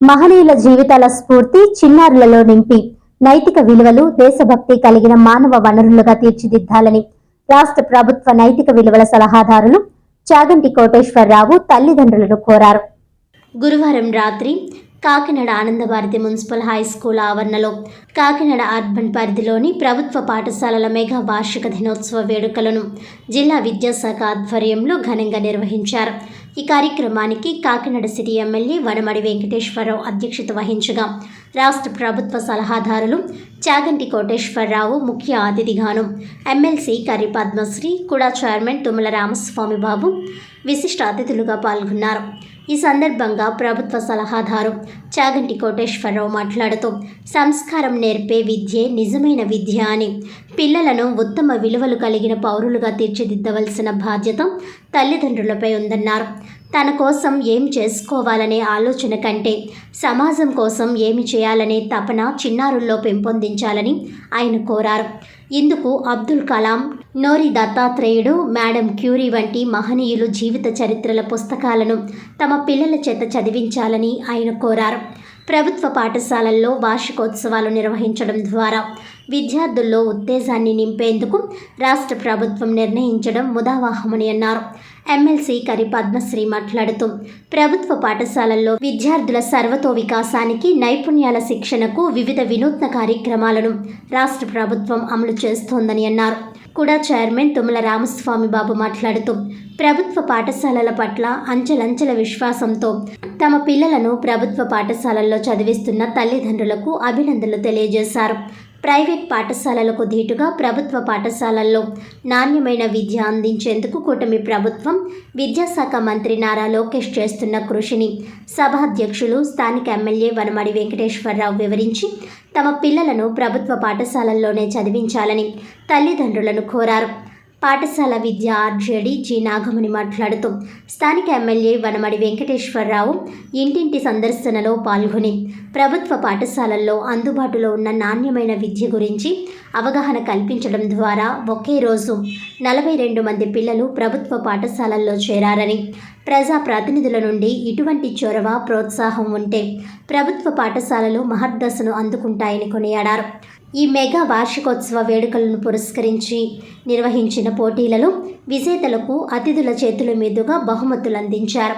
మహనీయుల జీవితాల స్ఫూర్తి చిన్నారులలో నింపి నైతిక విలువలు దేశభక్తి కలిగిన మానవ వనరులుగా తీర్చిదిద్దాలని రాష్ట్ర ప్రభుత్వ నైతిక విలువల సలహాదారులు చాగంటి కోటేశ్వరరావు తల్లిదండ్రులను కోరారు. గురువారం రాత్రి Kakinada Anandabharati municipal high school ఆవరణలో కాకినాడ అర్బన్ పరిధిలోని ప్రభుత్వ పాఠశాలల మెగా వార్షిక దినోత్సవ వేడుకలను జిల్లా విద్యాశాఖ ఆధ్వర్యంలో ఘనంగా నిర్వహించారు. ఈ కార్యక్రమానికి కాకినాడ సిటీ ఎమ్మెల్యే వనమడి వెంకటేశ్వరరావు అధ్యక్షత వహించగా రాష్ట్ర ప్రభుత్వ సలహాదారులు చాగంటి కోటేశ్వరరావు ముఖ్య అతిథిగాను. ఎమ్మెల్సీ కర్రి పద్మశ్రీ కూడా చైర్మన్ తుమ్మల రామస్వామి బాబు విశిష్ట అతిథులుగా పాల్గొన్నారు. ఈ సందర్భంగా ప్రభుత్వ సలహాదారు చాగంటి కోటేశ్వరరావు మాట్లాడుతూ సంస్కారం నేర్పే విద్యే నిజమైన విద్య అని. పిల్లలను ఉత్తమ విలువలు కలిగిన పౌరులుగా తీర్చిదిద్దవలసిన బాధ్యత తల్లిదండ్రులపై ఉందన్నారు. తన కోసం ఏం చేసుకోవాలనే ఆలోచన కంటే సమాజం కోసం ఏమి చేయాలనే తపన చిన్నారుల్లో పెంపొందించాలని ఆయన కోరారు. ఇందుకు అబ్దుల్ కలాం నోరి దత్తాత్రేయుడు మేడం క్యూరీ వంటి మహనీయులు జీవిత చరిత్రల పుస్తకాలను తమ పిల్లల చేత చదివించాలని ఆయన కోరారు. ప్రభుత్వ పాఠశాలల్లో వార్షికోత్సవాలు నిర్వహించడం ద్వారా విద్యార్థుల్లో ఉత్తేజాన్ని నింపేందుకు రాష్ట్ర ప్రభుత్వం నిర్ణయించడం ముదావాహమని అన్నారు. ఎమ్మెల్సీ కరి పద్మశ్రీ మాట్లాడుతూ ప్రభుత్వ పాఠశాలల్లో విద్యార్థుల సర్వతో వికాసానికి నైపుణ్యాల శిక్షణకు వివిధ వినూత్న కార్యక్రమాలను రాష్ట్ర ప్రభుత్వం అమలు చేస్తోందని అన్నారు. కూడా చైర్మన్ తుమ్మల రామస్వామి బాబు మాట్లాడుతూ ప్రభుత్వ పాఠశాలల పట్ల అంచెలంచెల విశ్వాసంతో తమ పిల్లలను ప్రభుత్వ పాఠశాలల్లో చదివిస్తున్న తల్లిదండ్రులకు అభినందనలు తెలియజేశారు. ప్రైవేట్ పాఠశాలలకు ధీటుగా ప్రభుత్వ పాఠశాలల్లో నాణ్యమైన విద్య అందించేందుకు కూటమి ప్రభుత్వం విద్యాశాఖ మంత్రి నారా లోకేష్ చేస్తున్న కృషిని సభాధ్యక్షులు స్థానిక ఎమ్మెల్యే వనమడి వెంకటేశ్వరరావు వివరించి తమ పిల్లలను ప్రభుత్వ పాఠశాలల్లోనే చదివించాలని తల్లిదండ్రులను కోరారు. పాఠశాల విద్య ఆర్జేడి జి నాగమణి మాట్లాడుతూ స్థానిక ఎమ్మెల్యే వనమడి వెంకటేశ్వరరావు ఇంటింటి సందర్శనలో పాల్గొని ప్రభుత్వ పాఠశాలల్లో అందుబాటులో ఉన్న నాణ్యమైన విద్య గురించి అవగాహన కల్పించడం ద్వారా ఒకే రోజు నలభై రెండు మంది పిల్లలు ప్రభుత్వ పాఠశాలల్లో చేరారని ప్రజా ప్రతినిధుల నుండి ఇటువంటి చొరవ ప్రోత్సాహం ఉంటే ప్రభుత్వ పాఠశాలలు మహర్దశను అందుకుంటాయని కొనియాడారు. ఈ మెగా వార్షికోత్సవ వేడుకలను పురస్కరించి నిర్వహించిన పోటీలలో విజేతలకు అతిథుల చేతుల మీదుగా బహుమతులు అందించారు.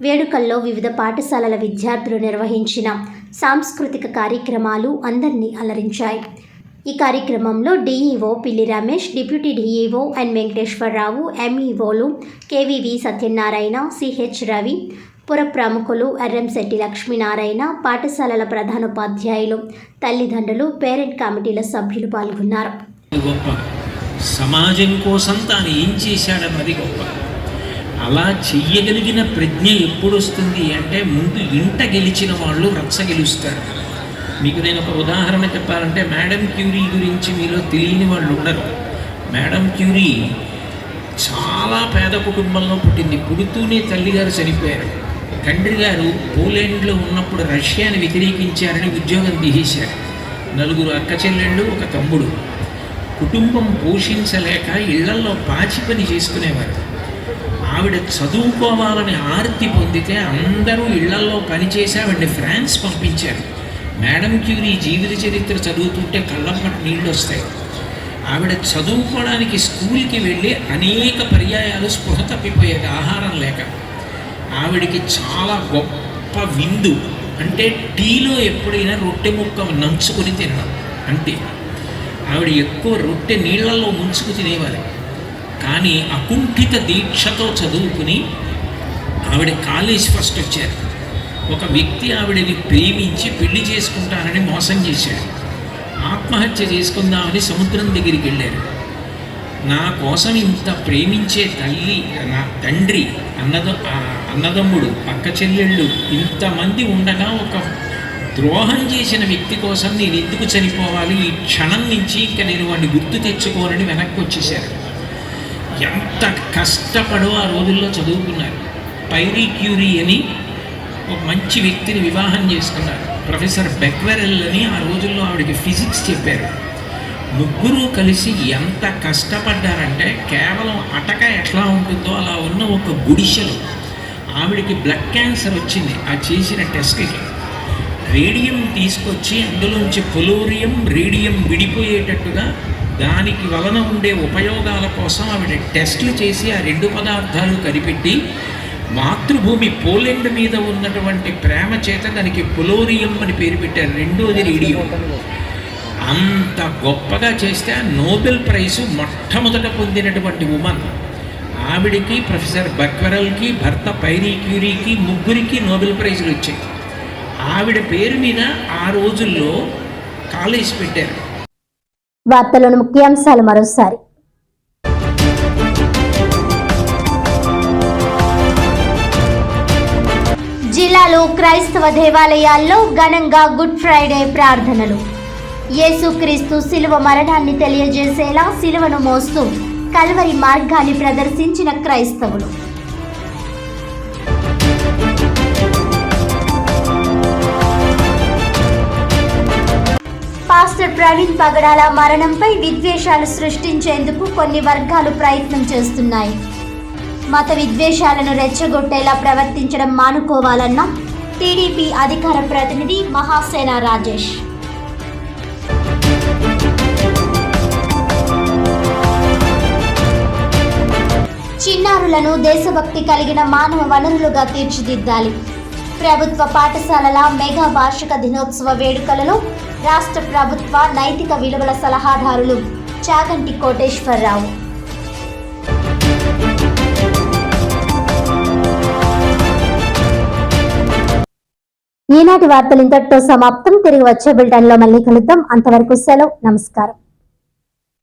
వేడుకల్లో వివిధ పాఠశాలల విద్యార్థులు నిర్వహించిన సాంస్కృతిక కార్యక్రమాలు అందరినీ అలరించాయి. ఈ కార్యక్రమంలో DEO Pilli Ramesh deputy DEO N Venkateswara Rao ఎంఈఓలు K V V Satyanarayana CH Ravi పుర ప్రముఖులు ఎర్రంశెట్టి లక్ష్మీనారాయణ పాఠశాలల ప్రధానోపాధ్యాయులు తల్లిదండ్రులు పేరెంట్ కమిటీల సభ్యులు పాల్గొన్నారు. గొప్ప. సమాజం కోసం తాను ఏం చేశాడన్నది గొప్ప. అలా చెయ్యగలిగిన ప్రజ్ఞ ఎప్పుడు వస్తుంది అంటే ముందు ఇంట గెలిచిన వాళ్ళు రచ్చ గెలుస్తారు. మీకు నేను ఒక ఉదాహరణ చెప్పాలంటే మేడం క్యూరీ గురించి మీలో తెలియని వాళ్ళు ఉండరు. మేడం క్యూరీ చాలా పేద కుటుంబంలో పుట్టింది. పుడుతూనే తల్లిగారు చనిపోయారు. తండ్రి గారు పోలాండ్లో ఉన్నప్పుడు రష్యాని వ్యతిరేకించారని ఉద్యోగం తీసేశారు. నలుగురు అక్క చెల్లెళ్ళు ఒక తమ్ముడు. కుటుంబం పోషించలేక ఇళ్ళల్లో పాచి పని చేసుకునేవారు. ఆవిడ చదువుకోవాలని ఆర్తి పొందితే అందరూ ఇళ్ళల్లో పనిచేసి ఆవిడని ఫ్రాన్స్ పంపించారు. మేడం క్యూరీ జీవిత చరిత్ర చదువుతుంటే కళ్ళమ్మట నీళ్ళు వస్తాయి ఆవిడ చదువుకోవడానికి స్కూల్కి వెళ్ళి అనేక పర్యాయాలు స్పృహ తప్పిపోయేది ఆహారం లేక. ఆవిడికి చాలా గొప్ప విందు. అంటే టీలో ఎప్పుడైనా రొట్టె ముక్క నంచుకొని తినడం. అంటే ఆవిడ ఎక్కువ రొట్టె నీళ్ళలో ముంచుకు తినేవారు. కానీ అకుంఠిత దీక్షతో చదువుకుని ఆవిడ కాలేజ్ ఫస్ట్ వచ్చారు. ఒక వ్యక్తి ఆవిడని ప్రేమించి పెళ్ళి చేసుకుంటానని మోసం చేశాడు. ఆత్మహత్య చేసుకుందామని సముద్రం దగ్గరికి వెళ్ళారు. నా కోసం ఇంత ప్రేమించే తల్లి నా తండ్రి అన్నద అన్నదమ్ముడు పక్క చెల్లెళ్ళు ఇంతమంది ఉండగా ఒక ద్రోహం చేసిన వ్యక్తి కోసం నేను ఎందుకు చనిపోవాలి? ఈ క్షణం నుంచి ఇంకా నేను వాడిని గుర్తు తెచ్చుకోనని వెనక్కి వచ్చేసారు ఎంత కష్టపడో ఆ రోజుల్లో చదువుకున్నారు. పైరీ క్యూరీ అని ఒక మంచి వ్యక్తిని వివాహం చేసుకున్నారు. ప్రొఫెసర్ బెక్వెరెల్ అని ఆ రోజుల్లో ఆవిడకి ఫిజిక్స్ చెప్పారు. ముగ్గురు కలిసి ఎంత కష్టపడ్డారంటే కేవలం అటక ఎట్లా ఉంటుందో అలా ఉన్న ఒక గుడిసెలో ఆవిడకి బ్లడ్ క్యాన్సర్ వచ్చింది. ఆ చేసిన టెస్ట్కి రేడియం తీసుకొచ్చి అందులోంచి పొలోరియం రేడియం విడిపోయేటట్టుగా దానికి వలన ఉండే ఉపయోగాల కోసం ఆవిడ టెస్టులు చేసి ఆ రెండు పదార్థాలు కనిపెట్టి మాతృభూమి పోలెండ్ మీద ఉన్నటువంటి ప్రేమ చేత దానికి పొలోరియం అని పేరు పెట్టారు. రెండోది రేడియం. అంత గొప్పగా చేస్తే నోబెల్ ప్రైజు మొట్టమొదట పొందినటువంటి ఉమన్. ఆవిడికి ప్రొఫెసర్ బక్వరల్కి భర్త పైరీ క్యూరీకి ముగ్గురికి నోబెల్ ప్రైజులు వచ్చాయి ఆవిడ పేరు మీద ఆ రోజుల్లో కాలేజ్ పెట్టారు. వార్తలోని ముఖ్యాంశాలు మరోసారి. జిల్లాలో క్రైస్తవ దేవాలయాల్లో ఘనంగా గుడ్ ఫ్రైడే ప్రార్థనలు. యేసుక్రీస్తు శిలువ మరణాన్ని తెలియజేసేలా శిలువను మోస్తూ కల్వరి మార్గాన్ని ప్రదర్శించిన క్రైస్తవులు. పాస్టర్ ప్రవీణ్ పగడాల మరణంపై విద్వేషాలు సృష్టించేందుకు కొన్ని వర్గాలు ప్రయత్నం చేస్తున్నాయి. మత విద్వేషాలను రెచ్చగొట్టేలా ప్రవర్తించడం మానుకోవాలన్న టీడీపీ అధికార ప్రతినిధి మహాసేన రాజేష్. చిన్నారులను దేశభక్తి కలిగిన మానవ వనరులుగా తీర్చిదిద్దాలి. ప్రభుత్వ పాఠశాలల మెగా వార్షిక దినోత్సవ వేడుకలలో రాష్ట్ర ప్రభుత్వ నైతిక విలువల సలహాదారులు చాగంటి కోటేశ్వరరావు. ఈనాటి వార్తలు ఇంతటితో సమాప్తం. తిరిగి వచ్చే బిల్టన్లో మళ్ళీ కలుద్దాం. అంతవరకు సెలవు. నమస్కారం.